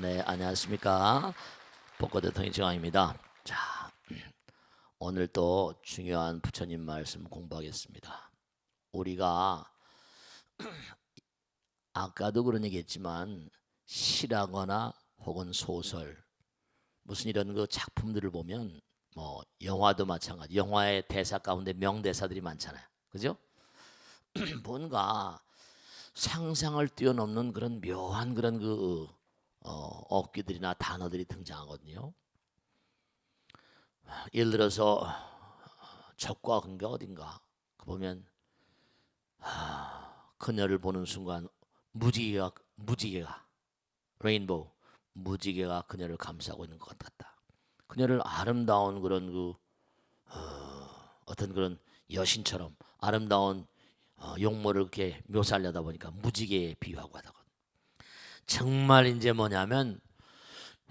네, 안녕하십니까. 복고 대통령 정황입니다. 자, 오늘 또 중요한 부처님 말씀 공부하겠습니다. 우리가 아까도 그런 얘기했지만 시라거나 혹은 소설 무슨 이런 그 작품들을 보면 뭐 영화도 마찬가지. 영화의 대사 가운데 명대사들이 많잖아요. 그죠? 뭔가 상상을 뛰어넘는 그런 묘한 그런 그 어, 어귀들이나 단어들이 등장하거든요. 예를 들어서 적과 근가 어딘가 그 보면 아, 그녀를 보는 순간 무지개가 무지개가 레인보우 무지개가 그녀를 감싸고 있는 것 같다. 그녀를 아름다운 그런 그 어, 어떤 그런 여신처럼 아름다운 어, 용모를 이렇게 묘사하려다 보니까 무지개에 비유하고 하다가 정말 이제 뭐냐면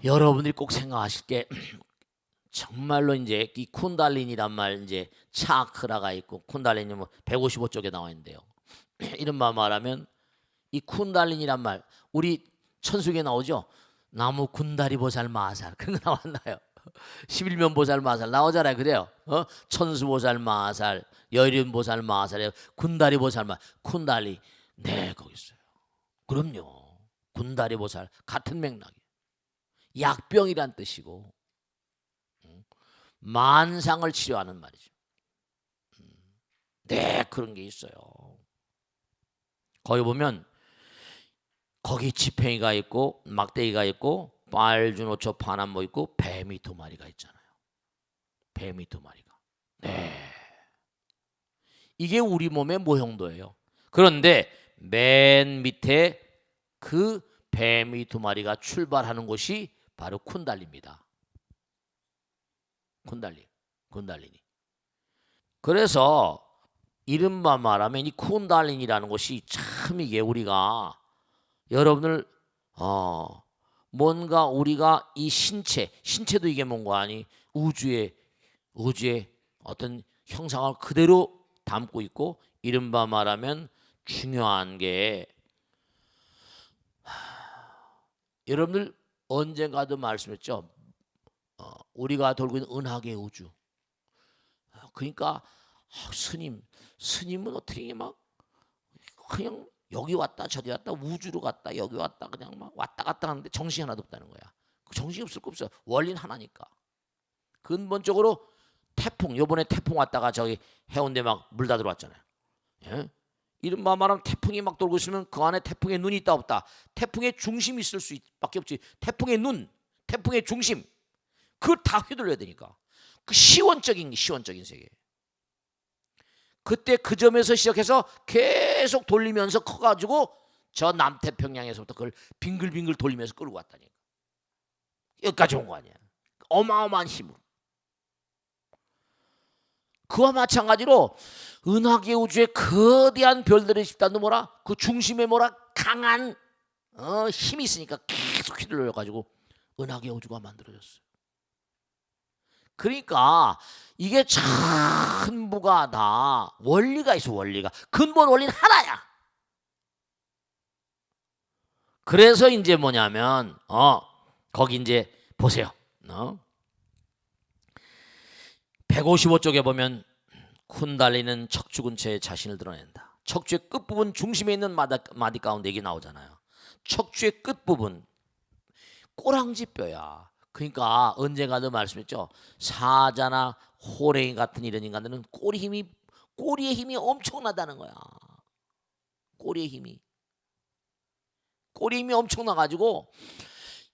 여러분들이 꼭 생각하실 게 정말로 이제 이 쿤달린이란 말 이제 차크라가 있고 쿤달린이 뭐 155쪽에 나와 있는데요. 이른바 말하면 이 쿤달린이란 말 우리 천수기에 나오죠. 나무 군다리 보살 마살 그런 거 나왔나요? 11면 보살 마살 나오잖아요. 그래요. 어? 천수 보살 마살, 여린 보살 마살, 군다리 보살 마 쿤달리 네 거기 있어요. 그럼요. 군다리 보살 같은 맥락이에요. 약병이란 뜻이고 음, 만상을 치료하는 말이죠. 음, 네 그런 게 있어요. 거기 보면 거기 지팽이가 있고 막대기가 있고 빨주노초 파남모 있고 뱀이 두 마리가 있잖아요. 뱀이 두 마리가. 네. 이게 우리 몸의 모형도예요. 그런데 맨 밑에 그 뱀이 두 마리가 출발하는 곳이 바로 쿤달리입니다. 쿤달리, 쿤달리니. 그래서 이른바 말하면 이 쿤달린이라는 것이 참 이게 우리가 여러분을 어 뭔가 우리가 이 신체 신체도 이게 뭔가 아니 우주의 우주의 어떤 형상을 그대로 담고 있고 이른바 말하면 중요한 게 하, 여러분들 언젠가도 말씀했죠. 어, 우리가 돌고 있는 은하계 우주. 어, 그러니까 아, 스님 스님은 어떻게 막 그냥 여기 왔다 저기 왔다 우주로 갔다 여기 왔다 그냥 막 왔다 갔다 하는데 정신이 하나도 없다는 거야. 그 정신이 없을 거 없어. 원리는 하나니까. 근본적으로 태풍 요번에 태풍 왔다가 저기 해운대 막 물 다 들어왔잖아요. 예? 이른바 말하면 태풍이 막 돌고 있으면 그 안에 태풍의 눈이 있다 없다. 태풍의 중심이 있을 수밖에 없지. 태풍의 눈, 태풍의 중심. 그걸 다 휘둘러야 되니까. 그 시원적인 시원적인 세계. 그때 그 점에서 시작해서 계속 돌리면서 커가지고 저 남태평양에서부터 그걸 빙글빙글 돌리면서 끌고 왔다니까. 여기까지 온 거 아니야. 어마어마한 힘으로. 그와 마찬가지로 은하계 우주의 거대한 별들의 집단도 뭐라 그 중심에 뭐라 강한 어, 힘이 있으니까 계속 휘둘러 가지고 은하계 우주가 만들어졌어요. 그러니까 이게 전부가 다 원리가 있어 원리가 근본 원리는 하나야. 그래서 이제 뭐냐면 어 거기 이제 보세요. 어? 155쪽에 보면 쿤달리는 척추 근처에 자신을 드러낸다. 척추의 끝부분 중심에 있는 마디, 마디 가운데 이게 나오잖아요. 척추의 끝부분 꼬랑지 뼈야. 그러니까 언젠가도 말씀했죠. 사자나 호랭이 같은 이런 인간들은 꼬리 힘이 꼬리의 힘이 엄청나다는 거야. 꼬리의 힘이 꼬리 힘이 엄청나 가지고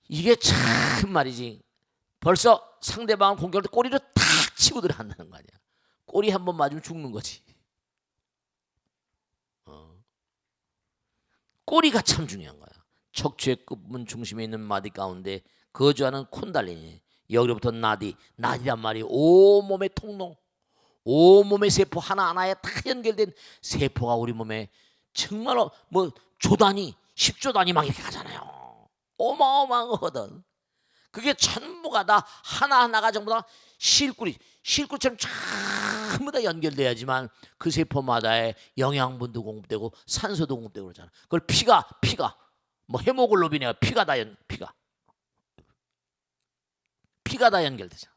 이게 참 말이지. 벌써 상대방 공격할 때 꼬리를 탁 치고 들어간다는 거 아니야. 꼬리 한 번 맞으면 죽는 거지. 어. 꼬리가 참 중요한 거야. 척추의 끝부분 중심에 있는 마디 가운데 거주하는 쿤달리니 여기로부터 나디 나디란 말이 온몸의 통로 온몸의 세포 하나하나에 다 연결된 세포가 우리 몸에 정말로 뭐 조단위 10조 단위 막 이렇게 가잖아요 어마어마한 거거든 그게 전부가 다 하나하나가 전부 다 실꿀이 실꿀처럼 전부 다 연결돼야지만 그 세포마다의 영양분도 공급되고 산소도 공급되고 그러잖아 그걸 피가 피가 뭐 헤모글로빈이야 피가 다 연, 피가 피가 다 연결되잖아.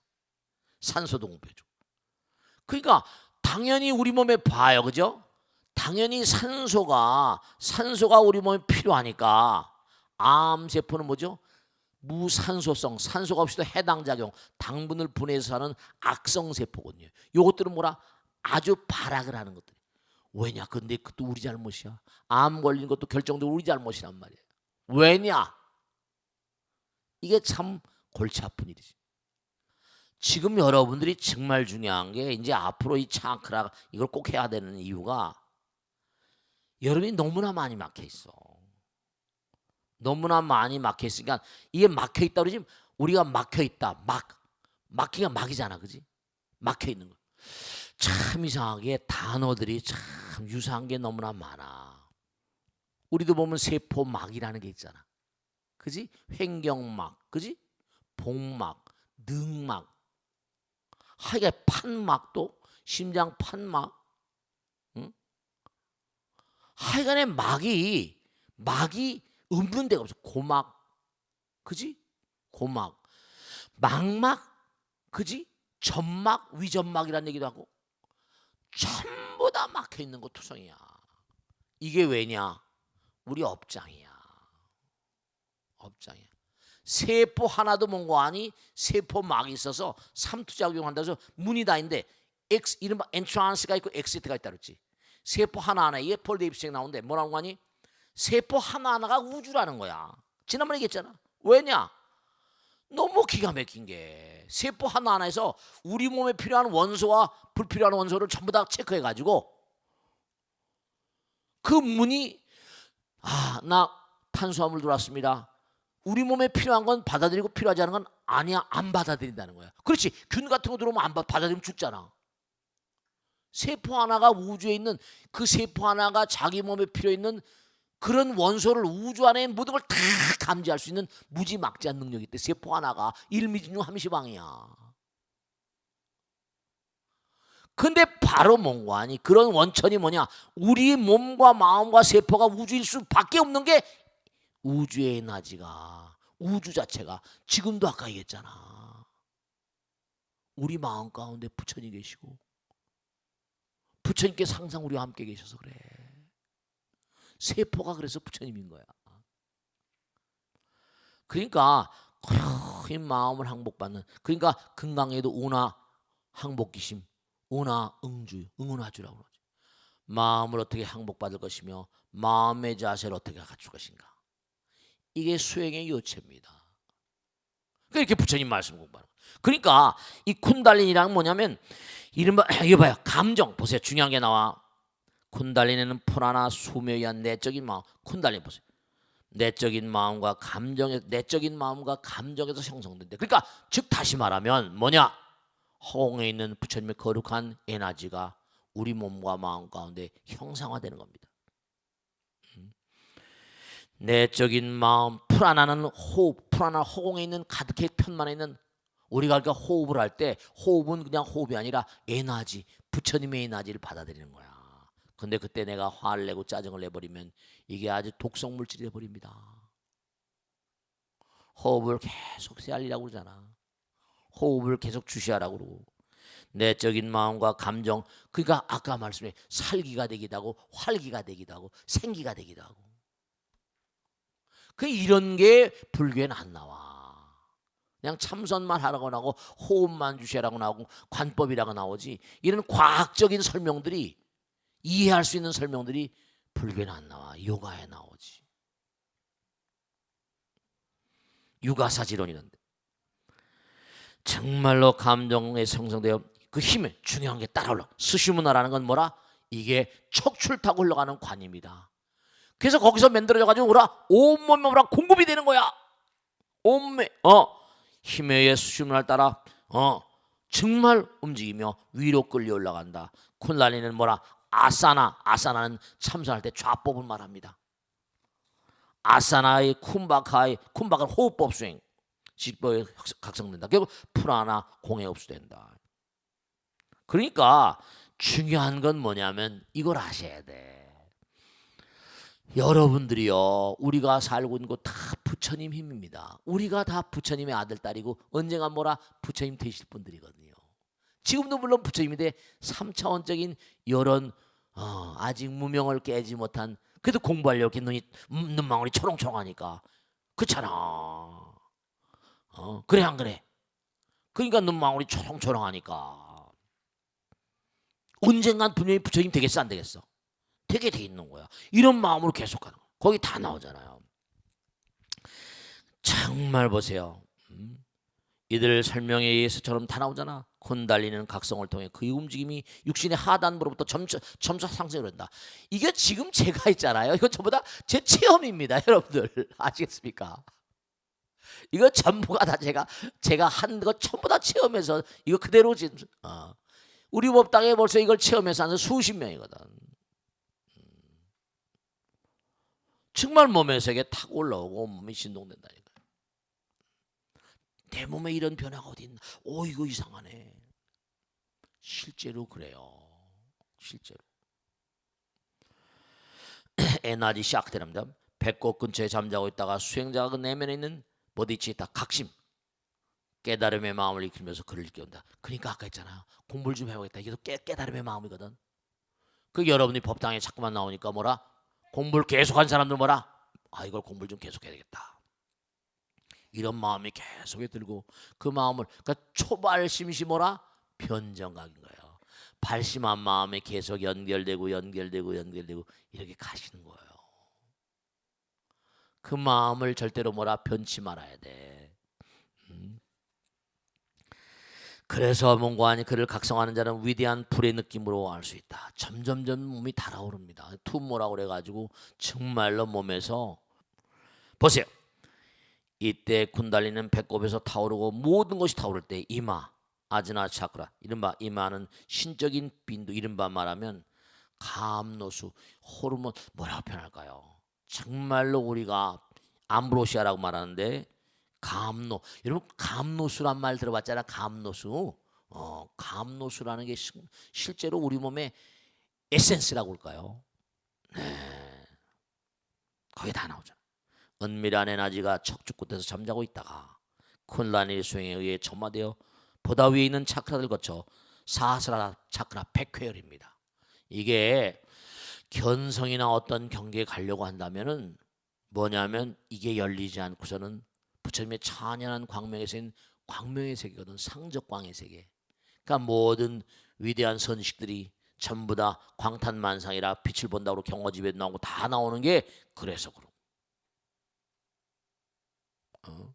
산소도 공급해주고. 그러니까 당연히 우리 몸에 봐요, 그죠? 당연히 산소가 산소가 우리 몸에 필요하니까 암 세포는 뭐죠? 무산소성, 산소가 없이도 해당 작용, 당분을 분해해서 하는 악성 세포거든요. 요것들은 뭐라 아주 발악을 하는 것들. 왜냐? 근데 그것도 우리 잘못이야. 암 걸린 것도 결정적으로 우리 잘못이란 말이에요. 왜냐? 이게 참 골치 아픈 일이지. 지금 여러분들이 정말 중요한 게 이제 앞으로 이 차크라 이걸 꼭 해야 되는 이유가 여러분이 너무나 많이 막혀 있어. 너무나 많이 막혀 있으니까 이게 막혀 있다 그러지 우리가 막혀 있다. 막 막히가 막이잖아. 그지? 막혀 있는 거. 참 이상하게 단어들이 참 유사한 게 너무나 많아. 우리도 보면 세포막이라는 게 있잖아. 그지? 횡경막, 그지? 복막, 능막, 하여간 판막도 심장 판막, 응? 하여간에 막이 막이 없는 데가 없어. 고막, 그지? 고막, 망막, 그지? 점막, 위점막이라는 얘기도 하고 전부 다 막혀 있는 거 투성이야. 이게 왜냐? 우리 업장이야. 업장이야. 세포 하나도 뭔고 아니 세포막이 있어서 삼투작용한다고 해서 문이 다 있는데 X 이른바 엔트란스가 있고 엑시트가 있다 그랬지. 세포 하나하나에 폴 데이비스 책 나오는데 뭐라고 하니? 세포 하나하나가 우주라는 거야. 지난번에 얘기했잖아. 왜냐? 너무 기가 막힌 게 세포 하나하나에서 우리 몸에 필요한 원소와 불필요한 원소를 전부 다 체크해 가지고 그 문이 아 나 탄수화물 들어왔습니다. 우리 몸에 필요한 건 받아들이고 필요하지 않은 건 아니야 안 받아들인다는 거야. 그렇지 균 같은 거 들어오면 안 받- 받아들이면 죽잖아. 세포 하나가 우주에 있는 그 세포 하나가 자기 몸에 필요 있는 그런 원소를 우주 안에 모든 걸 다 감지할 수 있는 무지막지한 능력이 있대. 세포 하나가 일미진용 함시방이야. 근데 바로 뭔가 아니 그런 원천이 뭐냐? 우리 몸과 마음과 세포가 우주일 수밖에 없는 게 우주의 에너지가 우주 자체가 지금도 아까 얘기했잖아. 우리 마음 가운데 부처님 계시고 부처님께 항상 우리와 함께 계셔서 그래. 세포가 그래서 부처님인 거야. 그러니까 이 마음을 항복받는 그러니까 금강에도 운하 항복기심, 운하 응주, 응운하주라고 그러죠. 마음을 어떻게 항복받을 것이며 마음의 자세를 어떻게 갖출 것인가. 이게 수행의 요체입니다. 그러니까 이렇게 부처님 말씀 공부하는 거예요. 그러니까 이 쿤달린이란 뭐냐면 이른바 이거 봐요. 감정 보세요. 중요한 게 나와. 프라나 수명에 의한 내적인 마음. 쿤달린 보세요. 내적인 마음과 감정에 내적인 마음과 감정에서 형성된대. 그러니까 즉 다시 말하면 뭐냐? 허공에 있는 부처님의 거룩한 에너지가 우리 몸과 마음 가운데 형상화되는 겁니다. 음. 내적인 마음 프라나는 호흡, 프라나 허공에 있는 가득히 편만에 있는 우리가 그러니까 호흡을 할 때 호흡은 그냥 호흡이 아니라 에너지, 부처님의 에너지를 받아들이는 거야. 근데 그때 내가 화를 내고 짜증을 내버리면 이게 아주 독성 물질이 돼버립니다. 호흡을 계속 세알리라고 그러잖아. 호흡을 계속 주시하라고 그러고 내적인 마음과 감정 그러니까 아까 말씀에 살기가 되기도 하고 활기가 되기도 하고 생기가 되기도 하고 그 이런 게 불교에는 안 나와. 그냥 참선만 하라고 나오고 호흡만 주시라고 나오고 관법이라고 나오지 이런 과학적인 설명들이 이해할 수 있는 설명들이 불교에는 안 나와. 요가에 나오지. 유가사지론이란데. 정말로 감정에 형성되어 그 힘에 중요한 게 따라 올라. 스시문화라는 건 뭐라? 이게 척출 타고 흘러가는 관입니다. 그래서 거기서 만들어져 가지고 뭐라? 온몸에 뭐라 공급이 되는 거야. 온몸에 어 힘에 의해 수시문화를 따라 어 정말 움직이며 위로 끌려 올라간다. 쿤달리는 뭐라? 아사나 아사나는 참선할 때 좌법을 말합니다. 아사나의 쿤바카의 쿤바카는 호흡법 수행 직법에 각성된다. 결국 프라나 공에 흡수된다. 그러니까 중요한 건 뭐냐면 이걸 아셔야 돼. 여러분들이요, 우리가 살고 있는 곳 다 부처님 힘입니다. 우리가 다 부처님의 아들, 딸이고 언젠가 뭐라 부처님 되실 분들이거든요. 지금도 물론 부처님인데 3차원적인 이런 어, 아직 무명을 깨지 못한 그래도 공부하려고 눈이 음, 눈망울이 초롱초롱하니까 그렇잖아. 어, 그래 안 그래? 그러니까 눈망울이 초롱초롱하니까 언젠간 분명히 부처님 되겠어 안 되겠어? 되게 돼 있는 거야. 이런 마음으로 계속 가는 거야. 거기 다 나오잖아요. 정말 보세요. 음? 이들 설명에 의해서처럼 다 나오잖아. 콘달리는 각성을 통해 그 움직임이 육신의 하단부로부터 점차 점차 상승을 한다. 이게 지금 제가 있잖아요. 이거 전부 다 제 체험입니다, 여러분들 아시겠습니까? 이거 전부가 다 제가 제가 한 거 전부 다 체험해서 이거 그대로 지금 어. 우리 법당에 벌써 이걸 체험해서 하는 수십 명이거든. 정말 몸의 세계 탁 올라오고 몸이 진동된다니까. 내 몸에 이런 변화가 어디 있나? 오 이거 이상하네. 실제로 그래요. 실제로. 에너지 샥트랍니다. 배꼽 근처에 잠자고 있다가 수행자가 그 내면에 있는 보디치타 각심 깨달음의 마음을 익히면서 그를 일깨운다. 그러니까 아까 했잖아요. 공부를 좀 해보겠다. 이게 또 깨, 깨달음의 마음이거든. 그 여러분이 법당에 자꾸만 나오니까 뭐라 공부를 계속한 사람들 뭐라 아 이걸 공부를 좀 계속해야 되겠다. 이런 마음이 계속 들고 그 마음을 그러니까 초발심시 뭐라 변정각인 거예요. 발심한 마음에 계속 연결되고 연결되고 연결되고 이렇게 가시는 거예요. 그 마음을 절대로 뭐라 변치 말아야 돼. 음. 그래서 뭔가하니 그를 각성하는 자는 위대한 불의 느낌으로 알 수 있다. 점점점 몸이 달아오릅니다. 투모라고 그래가지고 정말로 몸에서 보세요. 이때 군달리는 배꼽에서 타오르고 모든 것이 타오를 때 이마, 아즈나 차크라, 이른바 이마는 신적인 빈도, 이른바 말하면 감노수, 호르몬 뭐라고 표현할까요? 정말로 우리가 암브로시아라고 말하는데 감노, 여러분 감노수란 말 들어봤잖아. 감노수. 어, 감노수라는 게 시- 실제로 우리 몸의 에센스라고 할까요? 네. 거기 다 나오잖아. 은밀한 에너지가 척추 끝에서 잠자고 있다가 쿤란의 수행에 의해 점화되어 보다 위에 있는 차크라를 거쳐 사스라 차크라 백회열입니다. 이게 견성이나 어떤 경계에 가려고 한다면은 뭐냐면 이게 열리지 않고서는 부처님의 찬연한 광명의 세계는 광명의 세계거든 상적광의 세계. 그러니까 모든 위대한 선식들이 전부 다 광탄만상이라 빛을 본다고 경어집에 나오고 다 나오는 게 그래서 그런. 어?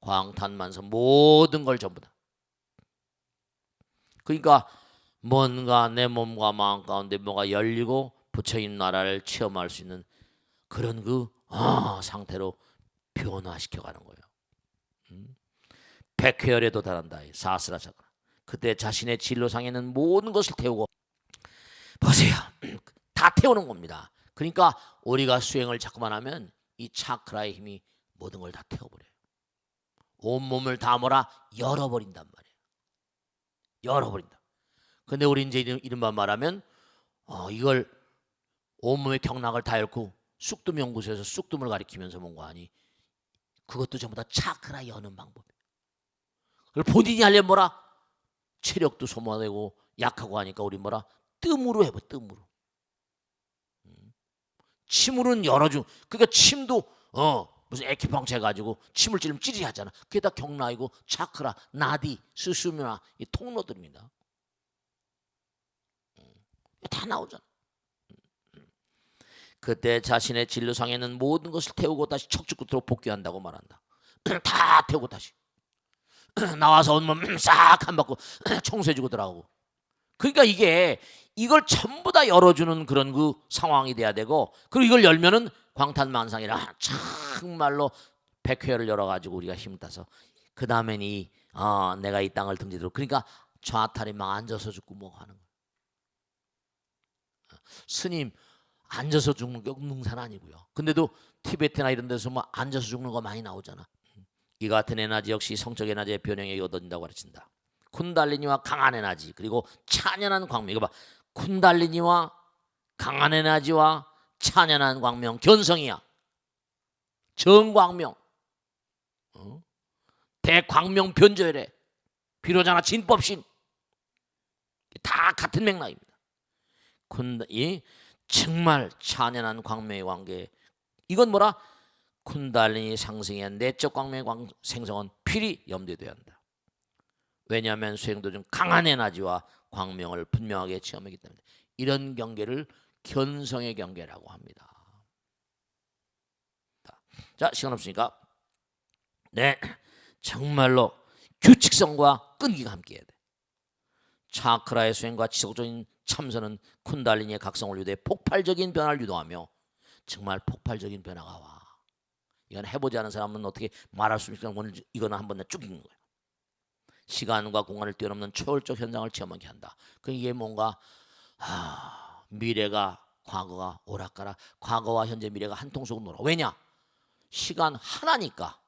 광탄만상 모든 걸 전부 다. 그러니까 뭔가 내 몸과 마음 가운데 뭐가 열리고 부처님 나라를 체험할 수 있는 그런 그 아, 상태로 변화시켜 가는 거예요. 음? 백회열에 도 달한다. 이 사스라 차크라. 그때 자신의 진로상에 는 모든 것을 태우고 보세요. 다 태우는 겁니다. 그러니까 우리가 수행을 자꾸만 하면 이 차크라의 힘이 모든 걸 다 태워버려요. 온 몸을 다 뭐라 열어버린단 말이에요. 열어버린다. 근데 우리 이제 이른바 말하면 어, 이걸 온몸의 경락을 다 열고 쑥뜸 연구소에서 쑥뜸을 가리키면서 뭔가 하니 그것도 전부 다 차크라 여는 방법이에요. 그리고 본인이 하려면 뭐라 체력도 소모되고 약하고 하니까 우리 뭐라 뜸으로 해봐 뜸으로. 음. 침으로는 열어주. 그러니까 침도 어 무슨 에키펑체 가지고 침을 찌르면 찌릿 하잖아. 그게 다 경락이고 차크라, 나디, 수수미나 이 통로들입니다. 음. 다 나오잖아. 그때 자신의 진로상에는 모든 것을 태우고 다시 척추 끝으로 복귀한다고 말한다. 다 태우고 다시 나와서 온몸 싹 한 바고 청소해주고 들어가고. 그러니까 이게 이걸 전부 다 열어주는 그런 그 상황이 돼야 되고 그리고 이걸 열면은 광탄만상이라 정말로 백회를 열어가지고 우리가 힘을 따서 그 다음엔 이 어, 내가 이 땅을 등지도록 그러니까 좌탈이 막 앉아서 죽고 뭐 하는 거야. 스님 앉아서 죽는 게 능산 아니고요. 근데도 티베트나 이런 데서 뭐 앉아서 죽는 거 많이 나오잖아. 이 같은 에너지 역시 성적 에너지의 변형에 얻어진다고 가르친다. 쿤달리니와 강한 에너지 그리고 찬연한 광명 이거 봐. 쿤달리니와 강한 에너지와 찬연한 광명 견성이야. 정광명. 어? 대광명 변절에 비로자나 진법신 다 같은 맥락입니다. 쿤이 정말 찬연한 광명의 관계 이건 뭐라 쿤달리니 상승의 내적 광명의 광, 생성은 필히 염두에 한다. 왜냐하면 수행 도 중 강한 에너지와 광명을 분명하게 체험하기 때문에 이런 경계를 견성의 경계라고 합니다. 자 시간 없으니까 네 정말로 규칙성과 끈기가 함께해야 돼. 차크라의 수행과 지속적인 참선은 쿤달리니의 각성을 유도해 폭발적인 변화를 유도하며 정말 폭발적인 변화가 와. 이건 해보지 않은 사람은 어떻게 말할 수 있을까? 오늘 이거는 한번 쭉 읽는 거예요. 시간과 공간을 뛰어넘는 초월적 현상을 체험하게 한다. 그 이게 뭔가 하, 미래가 과거가 오락가락 과거와 현재 미래가 한 통속으로 놀아. 왜냐? 시간 하나니까.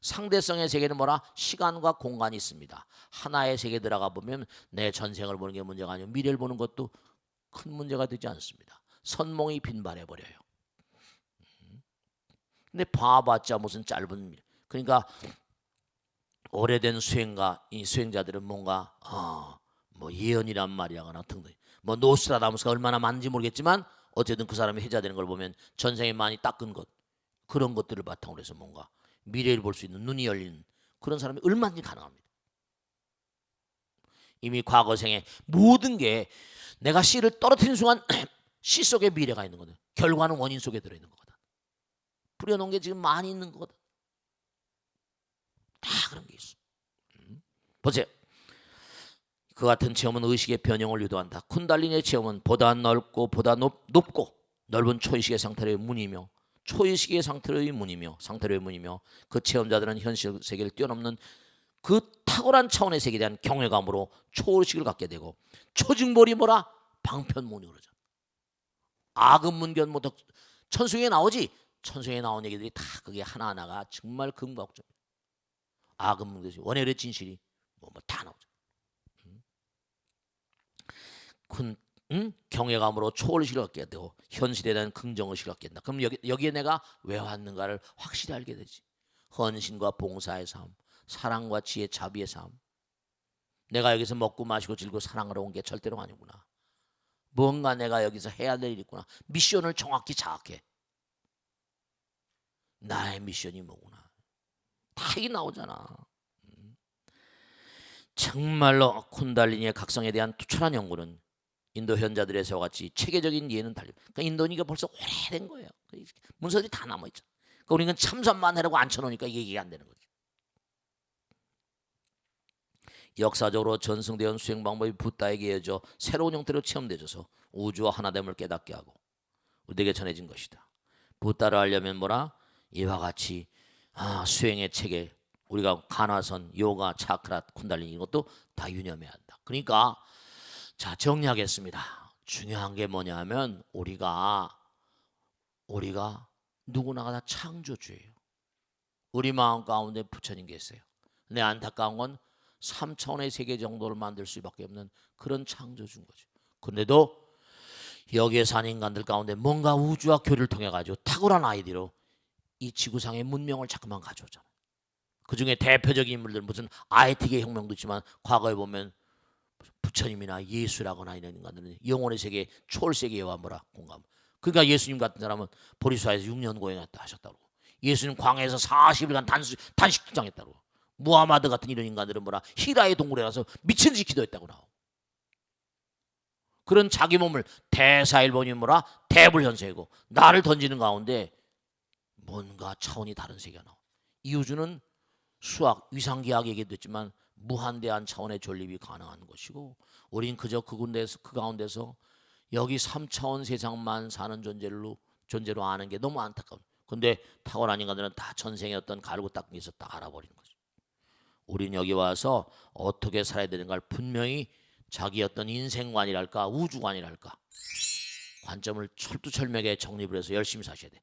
상대성의 세계는 뭐라? 시간과 공간이 있습니다. 하나의 세계 들어가 보면 내 전생을 보는 게 문제가 아니고 미래를 보는 것도 큰 문제가 되지 않습니다. 선몽이 빈발해 버려요. 근데 봐봤자 무슨 짧은 미- 그러니까 오래된 수행가 이 수행자들은 뭔가 어, 뭐 예언이란 말이야거나 등등 뭐 노스트라다무스가 얼마나 많은지 모르겠지만 어쨌든 그 사람이 해자되는 걸 보면 전생에 많이 닦은 것 그런 것들을 바탕으로 해서 뭔가 미래를 볼 수 있는 눈이 열린 그런 사람이 얼마든지 가능합니다. 이미 과거 생에 모든 게 내가 씨를 떨어뜨리는 순간 씨 속에 미래가 있는 거든. 결과는 원인 속에 들어 있는 거거든. 뿌려놓은 게 지금 많이 있는 거거든. 다 그런 게 있어. 음. 보세요. 그 같은 체험은 의식의 변형을 유도한다. 쿤달리니의 체험은 보다 넓고 보다 높, 높고 넓은 초의식의 상태로의 문이며 초의식의 상태로의 문이며 상태로의 문이며 그 체험자들은 현실 세계를 뛰어넘는 그 탁월한 차원의 세계에 대한 경외감으로 초의식을 갖게 되고 초증벌이 뭐라 방편문이 그러죠. 악은문견 모덕 천수에 나오지 천수에 나온 얘기들이 다 그게 하나하나가 정말 금각점. 악은문견 원해의 진실이 뭐 다 나오죠. 큰 음? 경외감으로 초월의식을 갖게 되고 현실에 대한 긍정의식을 갖게 된다. 그럼 여기, 여기에 내가 왜 왔는가를 확실히 알게 되지. 헌신과 봉사의 삶, 사랑과 지혜, 자비의 삶. 내가 여기서 먹고 마시고 즐기고 사랑하러 온 게 절대로 아니구나. 뭔가 내가 여기서 해야 될 일이 있구나. 미션을 정확히 자각해. 나의 미션이 뭐구나. 다 이게 나오잖아. 음. 정말로 쿤달리니의 각성에 대한 투철한 연구는 인도 현자들의 와 같이 체계적인 이해는 달려. 그러니까 인도니까 벌써 오래된 거예요. 문서들이 다 남아 있잖아. 그러니까 우리는 참선만 해라고 앉혀놓으니까 이게 이해가 안 되는 거지. 역사적으로 전승되어 온 수행 방법이 부다에게 이어져 새로운 형태로 체험되어서 우주와 하나됨을 깨닫게 하고 우리에게 전해진 것이다. 부다를 알려면 뭐라? 이와 같이 아, 수행의 체계 우리가 간화선, 요가, 차크라, 쿤달리니 이것도 다 유념해야 한다. 그러니까 자 정리하겠습니다. 중요한 게 뭐냐면 우리가 우리가 누구나가 다 창조주예요. 우리 마음 가운데 부처님 계세요. 근데 안타까운 건 3차원의 세계 정도를 만들 수밖에 없는 그런 창조주인 거죠. 근데도 여기에 사는 인간들 가운데 뭔가 우주와 교류를 통해 가지고 탁월한 아이디로 이 지구상의 문명을 자꾸만 가져오잖아요. 그 중에 대표적인 인물들 무슨 IT계 혁명도 있지만 과거에 보면 부처님이나 예수라거나 이런 인간들은 영혼의 세계, 초월 세계와 뭐라 공감. 그러니까 예수님 같은 사람은 보리수아에서 6년 고행했다 하셨다고. 예수님 광야에서 40일간 단수, 단식 투장했다고. 무하마드 같은 이런 인간들은 뭐라 히라의 동굴에 가서 미친 듯이 기도했다고 나오고. 그런 자기 몸을 대사일본이 뭐라 대불현세고 나를 던지는 가운데 뭔가 차원이 다른 세계가 나와. 이 우주는 수학, 위상기학 얘기됐지만 무한대한 차원의 존립이 가능한 것이고 우린 그저 그 군데서 그 가운데서 여기 3차원 세상만 사는 존재로 존재로 아는 게 너무 안타까워. 근데 탁월한 인간들은 다 전생에 어떤 가르고 닦은 게 있어 다 알아버리는 거죠. 우린 여기 와서 어떻게 살아야 되는가를 분명히 자기 어떤 인생관이랄까 우주관이랄까 관점을 철두철미하게 정립을 해서 열심히 사셔야 돼.